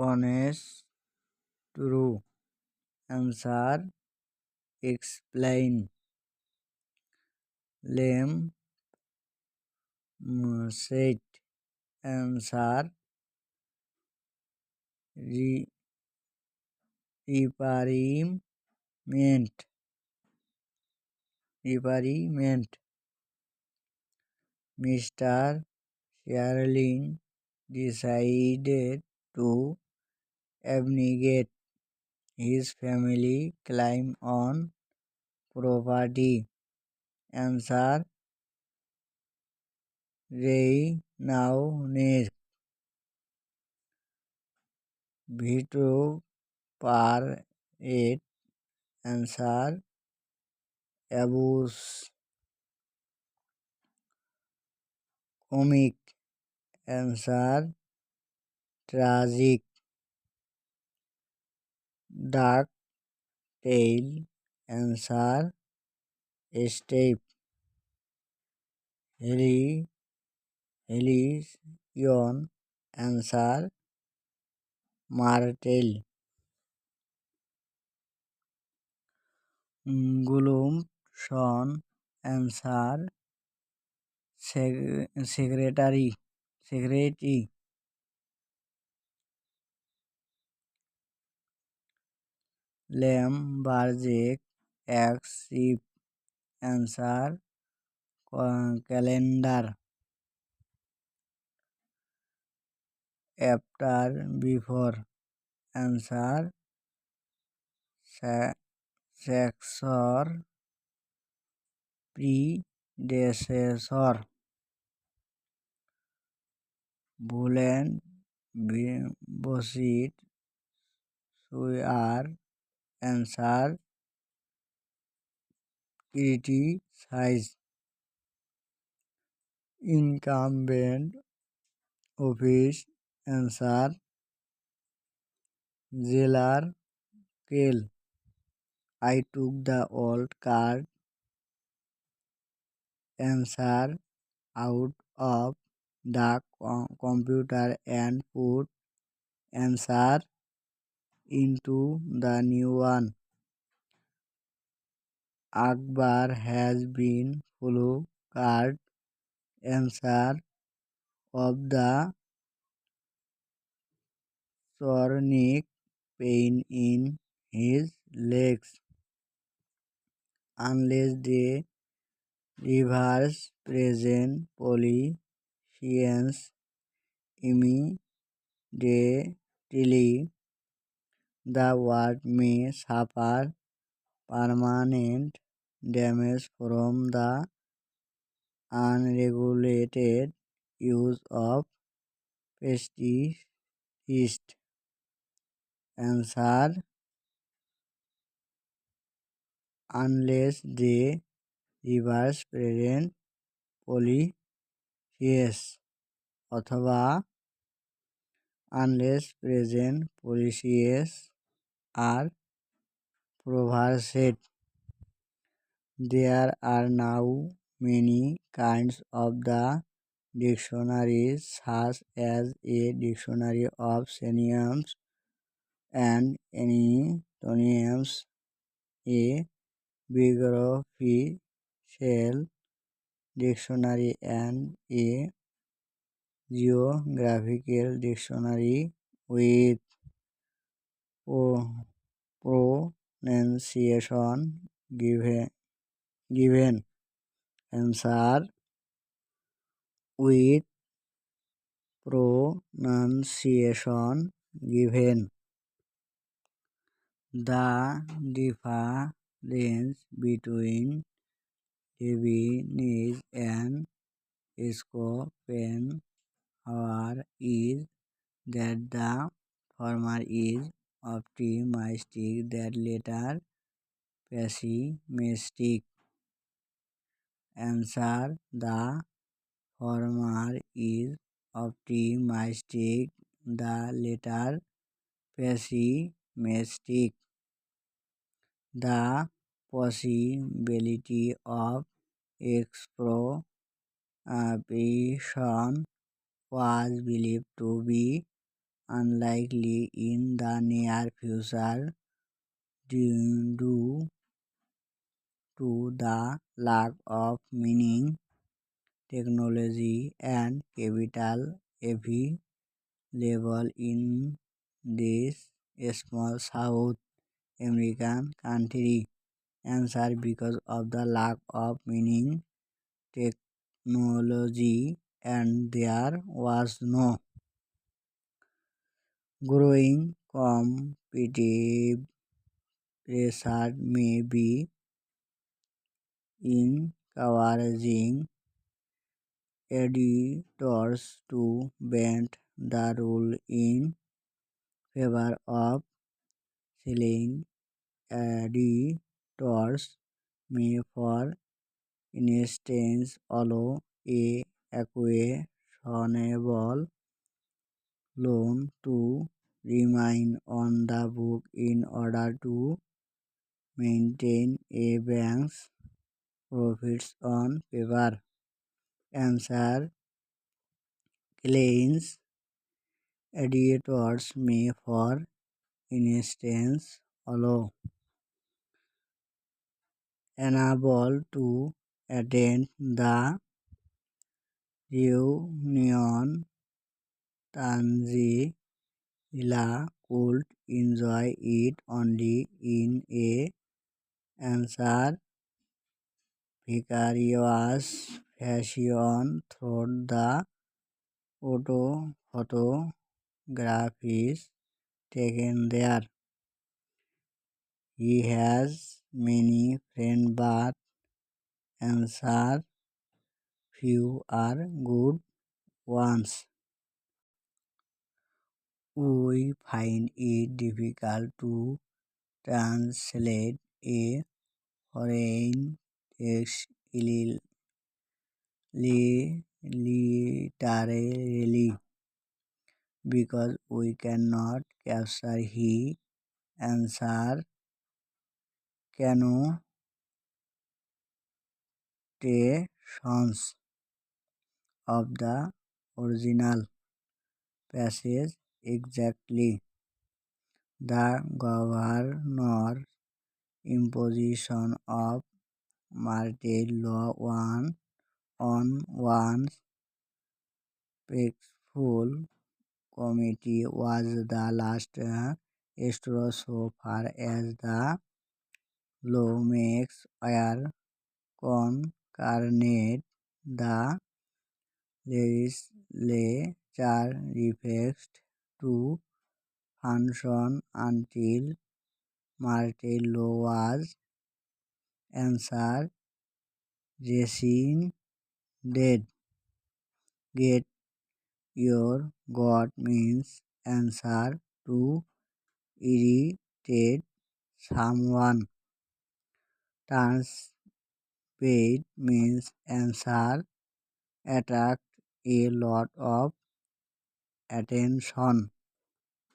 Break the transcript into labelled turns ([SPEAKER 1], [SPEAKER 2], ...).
[SPEAKER 1] Cones true answer explain lame set answer re reprimand reprimand mister Shirling decided to abnegate his family claim on property. Answer par vituperate. Answer abuse. Comic. Answer tragic. Dock tail answer step Haley Helion answer Martel गुलुमसन answer secretary secretary lumberjack ex ship. Answer calendar. After before. Answer successor predecessor. Boolean বসিট সুয়ার Answer criticize. Incumbent office. Answer jailer kill. I took the old card. Answer out of the computer and put answer into the new one. Akbar has been full card. Answer of the chronic pain in his legs. Unless the reverse present politicians immediately the world may suffer permanent damage from the unregulated use of pesticides answer unless they reverse present policies अथवा unless present policies are provided. There are now many kinds of the dictionaries such as a dictionary of synonyms and antonyms, a biographical dictionary and a geographical dictionary with pronunciation given. Answer with pronunciation given. The difference between Leibniz and Scopen Schopenhauer is that the former is optimistic, the latter pessimistic. Answer the former is optimistic, the latter pessimistic. The possibility of expropriation was believed to be unlikely in the near future due to the lack of mining technology and capital available in this small South American country. Answer because of the lack of mining technology and there was no growing competitive pressure maybe encouraging editors to bend the rule in favour of selling editors may for instance allow a questionable loan to remain on the book in order to maintain a bank's profits on paper. Answer Clients editors may for instance allow unable to attend the reunion Tangela could enjoy it only in a answer vicarious fashion through the photo photographies taken there. He has many friends but answer few are good ones. We find it difficult to translate a foreign literally because we can not capture he answer contents of the original passage exactly. The governor's imposition of martial law one on one's peaceful committee was the last straw so far as the lawmakers were concerned. The legislature refused to function until was answered. rescinded. Get your God means answer to irritate someone. Turns bait means answer attract a lot of attention